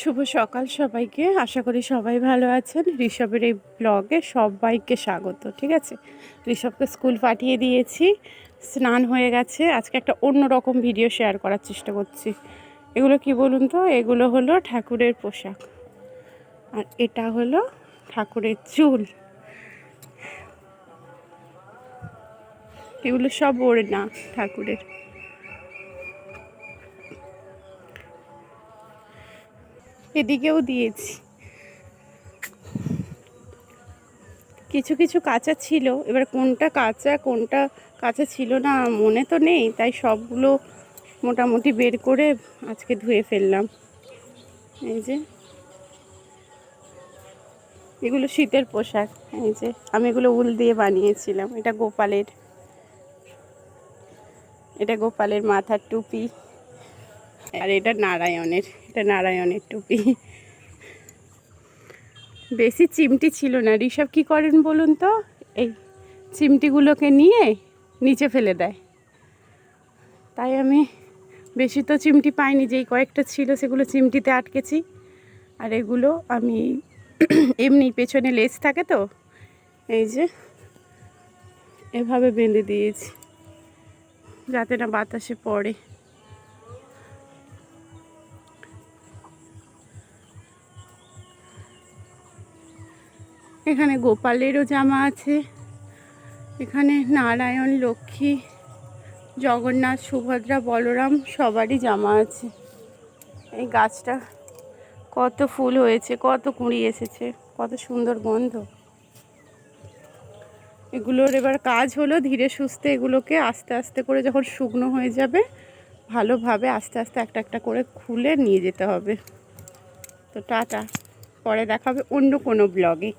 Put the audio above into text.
শুভ সকাল সবাইকে। আশা করি সবাই ভালো আছেন। ঋষভের এই ব্লগে সবাইকে স্বাগত, ঠিক আছে? ঋষভকে স্কুল পাঠিয়ে দিয়েছি। স্নান হয়ে গেছে। আজকে একটা অন্য রকম ভিডিও শেয়ার করার চেষ্টা করছি। এগুলো কি বলুন তো? এগুলো হলো ঠাকুরের পোশাক। আর এটা হলো ঠাকুরের চুল। এগুলো সব ওড়না ঠাকুরের। এদিকেও দিয়েছি। কিছু কিছু কাঁচা ছিল। এবার কোনটা কাঁচা কোনটা কাঁচা ছিল না মনে তো নেই, তাই সবগুলো মোটামুটি বের করে আজকে ধুয়ে ফেললাম। এই যে। এগুলো শীতের পোশাক, এই যে। আমি এগুলো উল দিয়ে বানিয়েছিলাম, এটা গোপালের। এটা গোপালের মাথার টুপি। আর এটা নারায়ণের এটা নারায়ণের টুপি। বেশি চিমটি ছিল না। ঋষভ কী করেন বলুন তো? এই চিমটিগুলোকে নিয়ে নিচে ফেলে দেয়। তাই আমি বেশি তো চিমটি পাইনি, যেই কয়েকটা ছিল সেগুলো চিমটিতে আটকেছি। আর এগুলো আমি এমনি পেছনে লেস থাকে তো, এই যে এভাবে বেঁধে দিয়েছি, যাতে না বাতাসে পড়ে। এখানে গোপালেরও জামা আছে। এখানে নারায়ণ, লক্ষ্মী, জগন্নাথ, সুভদ্রা, বলরাম সবারই জামা আছে। এই গাছটা কত ফুল হয়েছে, কত কুঁড়ি এসেছে, কত সুন্দর গন্ধ। এগুলোর এবার কাজ হলো ধীরে সুস্থে এগুলোকে আস্তে আস্তে করে যখন শুকনো হয়ে যাবে, ভালোভাবে আস্তে আস্তে একটা একটা করে খুলে নিয়ে যেতে হবে। তো টাটা, পরে দেখাবে অন্য কোনো ব্লগে